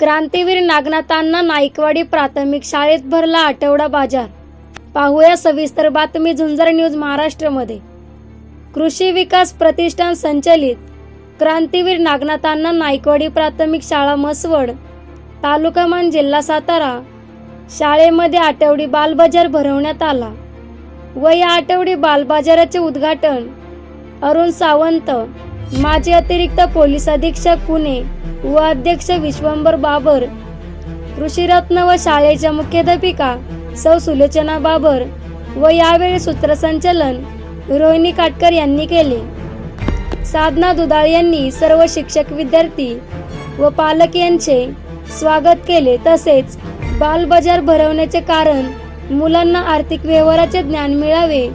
क्रांतीवीर नागनाथांना नाईकवाडी प्राथमिक शाळेत भरला आठवडा बाजार. पाहूया सविस्तर बातमी झुंजर न्यूज महाराष्ट्रमध्ये. कृषी विकास प्रतिष्ठान संचलित. क्रांतीवीर नागनाथांना नाईकवाडी प्राथमिक शाळा मसवड तालुका मान जिल्हा सातारा. शाळेमध्ये आठवडी बालबाजार भरवण्यात आला. व या आठवडी बालबाजाराचे उद्घाटन अरुण सावंत माजी अतिरिक्त पोलीस अधीक्षक पुणे व अध्यक्ष विश्वंभर बाबर कृषीरत्न व शाळेच्या मुख्याध्यापिका सौ सुलोचना बाबर व यावेळी सूत्रसंचालन रोहिणी काटकर यांनी केले. साधना दुधाळ यांनी सर्व शिक्षक विद्यार्थी व पालक यांचे स्वागत केले. तसेच बालबाजार भरवण्याचे कारण मुलांना आर्थिक व्यवहाराचे ज्ञान मिळावे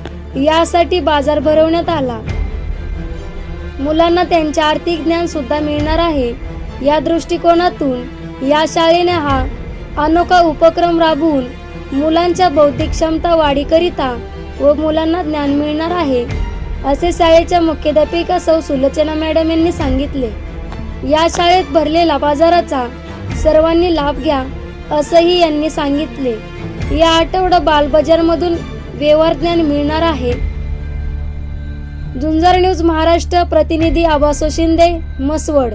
यासाठी बाजार भरवण्यात आला. मुलांना त्यांचे आर्थिक ज्ञान सुद्धा मिळणार आहे. या दृष्टिकोनातून या शाळेने हा अनोखा उपक्रम राबवून मुलांच्या बौद्धिक क्षमता वाढीकरिता व मुलांना ज्ञान मिळणार आहे असे शाळेच्या मुख्याध्यापिका सौ सुलोचना मॅडम यांनी सांगितले. या शाळेत भरलेला बाजाराचा सर्वांनी लाभ घ्या असंही यांनी सांगितले. या आठवडा बालबाजारमधून व्यवहार ज्ञान मिळणार आहे. झुंजार न्यूज महाराष्ट्र प्रतिनिधी आबासो शिंदे मसवड